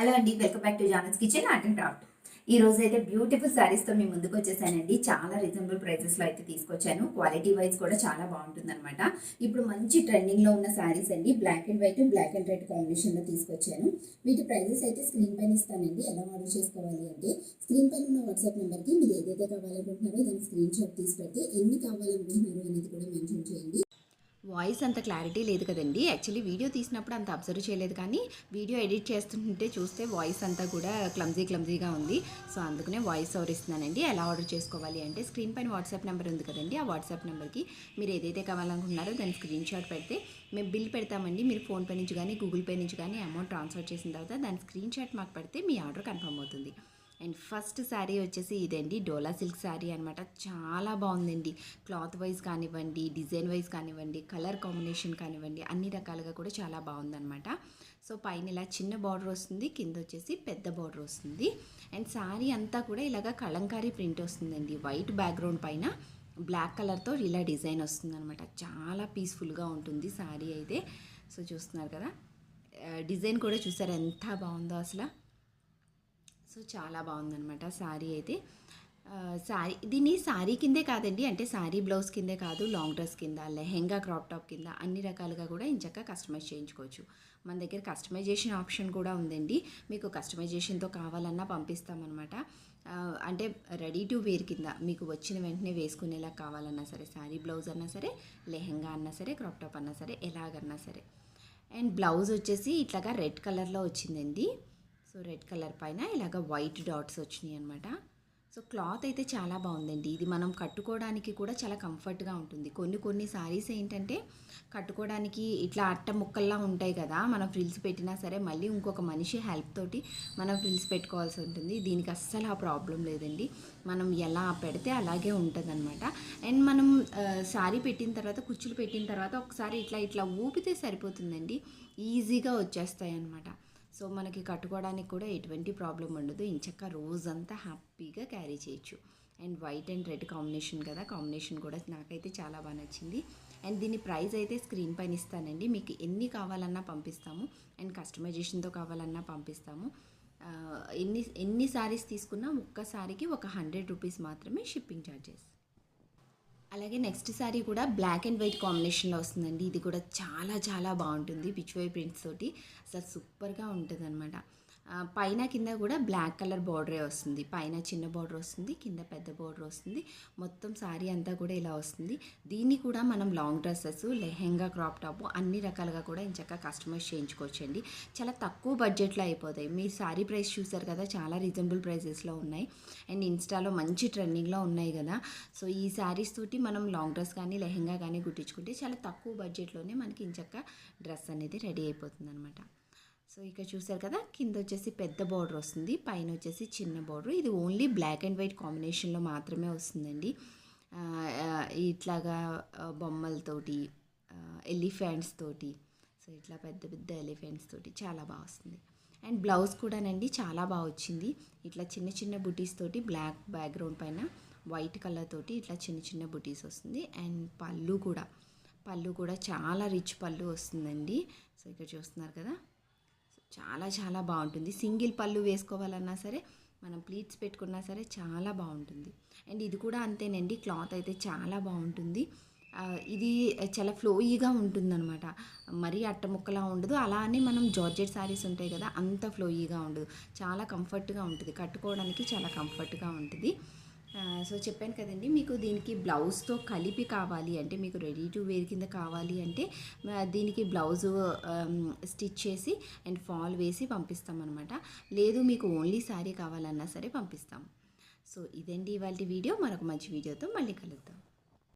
Hello అండి welcome back to Janas kitchen art and craft ఈ రోజు అయితే బ్యూటిఫుల్ శారీస్తో మీ ముందుకు వచ్చేసానండి. చాలా రీజనబుల్ ప్రైజెస్లో అయితే తీసుకొచ్చాను. క్వాలిటీ వైజ్ కూడా చాలా బాగుంటుంది అనమాట ఇప్పుడు మంచి ట్రెండింగ్లో ఉన్న శారీస్ అండి. Black and white black and red కాంబినేషన్లో తీసుకొచ్చాను. వీటి ప్రైజెస్ అయితే స్క్రీన్ పైన ఇస్తానండి. ఎలా ఆర్డర్ చేసుకోవాలి అంటే స్క్రీన్ పైన ఉన్న వాట్సాప్ నెంబర్కి మీరు ఏదైతే కావాలనుకుంటున్నారో దాని స్క్రీన్ షాట్ తీసి పెడితే ఎన్ని కావాలనుకుంటున్నారో అనేది కూడా మెన్షన్ చేయండి. వాయిస్ అంత క్లారిటీ లేదు కదండి. యాక్చువల్లీ వీడియో తీసినప్పుడు అంత అబ్జర్వ్ చేయలేదు కానీ వీడియో ఎడిట్ చేస్తుంటే చూస్తే వాయిస్ అంతా కూడా క్లమ్జీ క్లమ్జీగా ఉంది. సో అందుకనే వాయిస్ ఓవర్ ఇస్తున్నానండి. ఎలా ఆర్డర్ చేసుకోవాలి అంటే స్క్రీన్ పైన వాట్సాప్ నెంబర్ ఉంది కదండి. ఆ వాట్సాప్ నెంబర్కి మీరు ఏదైతే కావాలనుకుంటున్నారో దాని స్క్రీన్ షాట్ పెడితే మేము బిల్ పెడతామండి. మీరు ఫోన్పే నుంచి కానీ గూగుల్ పే నుంచి కానీ అమౌంట్ ట్రాన్స్ఫర్ చేసిన తర్వాత దాని స్క్రీన్ షాట్ మాకు పెడితే మీ ఆర్డర్ కన్ఫర్మ్ అవుతుంది. అండ్ ఫస్ట్ శారీ వచ్చేసి ఇదండి డోలా సిల్క్ శారీ అనమాట చాలా బాగుందండి. క్లాత్ వైజ్ కానివ్వండి డిజైన్ వైజ్ కానివ్వండి కలర్ కాంబినేషన్ కానివ్వండి అన్ని రకాలుగా కూడా చాలా బాగుందనమాట సో పైన ఇలా చిన్న బార్డర్ వస్తుంది. కింద వచ్చేసి పెద్ద బార్డర్ వస్తుంది. అండ్ శారీ అంతా కూడా ఇలాగ కళంకారీ ప్రింట్ వస్తుందండి. వైట్ బ్యాక్గ్రౌండ్ పైన బ్లాక్ కలర్తో ఇలా డిజైన్ వస్తుందనమాట చాలా పీస్ఫుల్గా ఉంటుంది శారీ అయితే. సో చూస్తున్నారు కదా? డిజైన్ కూడా చూసారు? ఎంత బాగుందో అసలు. సో చాలా బాగుందనమాట శారీ అయితే. శారీ దీన్ని శారీ కిందే కాదండి అంటే శారీ బ్లౌజ్ కిందే కాదు లాంగ్ డ్రెస్ కింద లెహెంగా క్రాప్ టాప్ కింద అన్ని రకాలుగా కూడా ఇంచక్క కస్టమైజ్ చేయించుకోవచ్చు. మన దగ్గర కస్టమైజేషన్ ఆప్షన్ కూడా ఉందండి. మీకు కస్టమైజేషన్తో కావాలన్నా పంపిస్తామన్నమాట. అంటే రెడీ టు వేర్ కింద మీకు వచ్చిన వెంటనే వేసుకునేలా కావాలన్నా సరే శారీ బ్లౌజ్ అన్నా సరే లెహెంగా అన్నా సరే క్రాప్ టాప్ అన్నా సరే ఎలాగన్నా సరే. అండ్ బ్లౌజ్ వచ్చేసి ఇట్లాగా రెడ్ కలర్లో వచ్చిందండి. సో రెడ్ కలర్ పైన ఇలాగ వైట్ డాట్స్ వచ్చినాయి అనమాట సో క్లాత్ అయితే చాలా బాగుందండి. ఇది మనం కట్టుకోవడానికి కూడా చాలా కంఫర్ట్గా ఉంటుంది. కొన్ని కొన్ని సారీస్ ఏంటంటే కట్టుకోవడానికి ఇట్లా అట్ట ముక్కల్లా ఉంటాయి కదా మనం ఫ్రిల్స్ పెట్టినా సరే మళ్ళీ ఇంకొక మనిషి హెల్ప్ తోటి మనం ఫ్రిల్స్ పెట్టుకోవాల్సి ఉంటుంది. దీనికి అస్సలు ఆ ప్రాబ్లం లేదండి. మనం ఎలా పెడితే అలాగే ఉంటుంది అనమాట అండ్ మనం శారీ పెట్టిన తర్వాత కుచ్చులు పెట్టిన తర్వాత ఒకసారి ఇట్లా ఇట్లా ఊపితే సరిపోతుందండి. ఈజీగా వచ్చేస్తాయి అనమాట సో మనకి కట్టుకోవడానికి కూడా ఎటువంటి ప్రాబ్లం ఉండదు. ఇంచక్క రోజంతా హ్యాపీగా క్యారీ చేయొచ్చు. And white and red combination కదా కాంబినేషన్ కూడా నాకైతే చాలా బాగా నచ్చింది. అండ్ దీని ప్రైస్ అయితే స్క్రీన్ పైన ఇస్తానండి. మీకు ఎన్ని కావాలన్నా పంపిస్తాము. అండ్ కస్టమైజేషన్తో కావాలన్నా పంపిస్తాము. ఎన్ని ఎన్ని సారీస్ తీసుకున్నా ఒక్క సారీకి ఒక హండ్రెడ్ రూపీస్ మాత్రమే షిప్పింగ్ ఛార్జెస్ అలాగే నెక్స్ట్ శారీ కూడా బ్లాక్ అండ్ వైట్ కాంబినేషన్లో వస్తుందండి. ఇది కూడా చాలా చాలా బాగుంటుంది. పిచ్చువై ప్రింట్స్ తోటి. అసలు సూపర్గా ఉంటుంది అనమాట పైన కింద కూడా బ్లాక్ కలర్ బార్డరే వస్తుంది. పైన చిన్న బార్డర్ వస్తుంది కింద పెద్ద బార్డర్ వస్తుంది. మొత్తం శారీ అంతా కూడా ఇలా వస్తుంది. దీన్ని కూడా మనం long dresses lehenga crop top అన్ని రకాలుగా కూడా ఇంచక్క కస్టమైజ్ చేయించుకోవచ్చండి. చాలా తక్కువ బడ్జెట్లో అయిపోతాయి. మీ శారీ ప్రైస్ చూసారు కదా చాలా రీజనబుల్ ప్రైసెస్లో ఉన్నాయి. అండ్ ఇన్స్టాలో మంచి ట్రెండింగ్లో ఉన్నాయి కదా. సో ఈ శారీస్ తోటి మనం లాంగ్ డ్రెస్ కానీ లెహెంగా కానీ కుట్టించుకుంటే చాలా తక్కువ బడ్జెట్లోనే మనకి ఇంచక్క డ్రెస్ అనేది రెడీ అయిపోతుంది అనమాట సో ఇక్కడ చూసారు కదా కింద వచ్చేసి పెద్ద బార్డర్ వస్తుంది పైన వచ్చేసి చిన్న బార్డర్ ఇది ఓన్లీ బ్లాక్ అండ్ వైట్ కాంబినేషన్లో మాత్రమే వస్తుందండి. ఇట్లాగా బొమ్మలతోటి ఎలిఫెంట్స్ తోటి సో ఇట్లా పెద్ద పెద్ద ఎలిఫెంట్స్ తోటి చాలా బాగా వస్తుంది. అండ్ బ్లౌజ్ కూడానండి చాలా బాగా వచ్చింది. ఇట్లా చిన్న చిన్న బుటీస్ తోటి బ్లాక్ బ్యాక్గ్రౌండ్ పైన వైట్ కలర్ తోటి ఇట్లా చిన్న చిన్న బుటీస్ వస్తుంది. అండ్ పళ్ళు కూడా పళ్ళు కూడా చాలా రిచ్ పళ్ళు వస్తుందండి. సో ఇక్కడ చూస్తున్నారు కదా చాలా చాలా బాగుంటుంది. సింగిల్ పళ్ళు వేసుకోవాలన్నా సరే మనం ప్లీట్స్ పెట్టుకున్నా సరే చాలా బాగుంటుంది. అండ్ ఇది కూడా అంతేనండి క్లాత్ అయితే చాలా బాగుంటుంది. ఇది చాలా ఫ్లోయీగా ఉంటుందన్నమాట. మరీ అట్ట ముక్కలా ఉండదు. అలా అని మనం జార్జెట్ శారీస్ ఉంటాయి కదా అంత ఫ్లోయీగా ఉండదు. చాలా కంఫర్ట్గా ఉంటుంది. కట్టుకోవడానికి చాలా కంఫర్ట్గా ఉంటుంది. సో చెప్పాను కదండి మీకు దీనికి బ్లౌజ్తో కలిపి కావాలి అంటే మీకు రెడీ టు వేర్ కింద కావాలి అంటే దీనికి బ్లౌజ్ స్టిచ్ చేసి అండ్ ఫాల్ వేసి పంపిస్తామన్నమాట. లేదు మీకు ఓన్లీ శారీ కావాలన్నా సరే పంపిస్తాం. సో ఇదండి ఇవాళ వీడియో. మరొక మంచి వీడియోతో మళ్ళీ కలుద్దాం.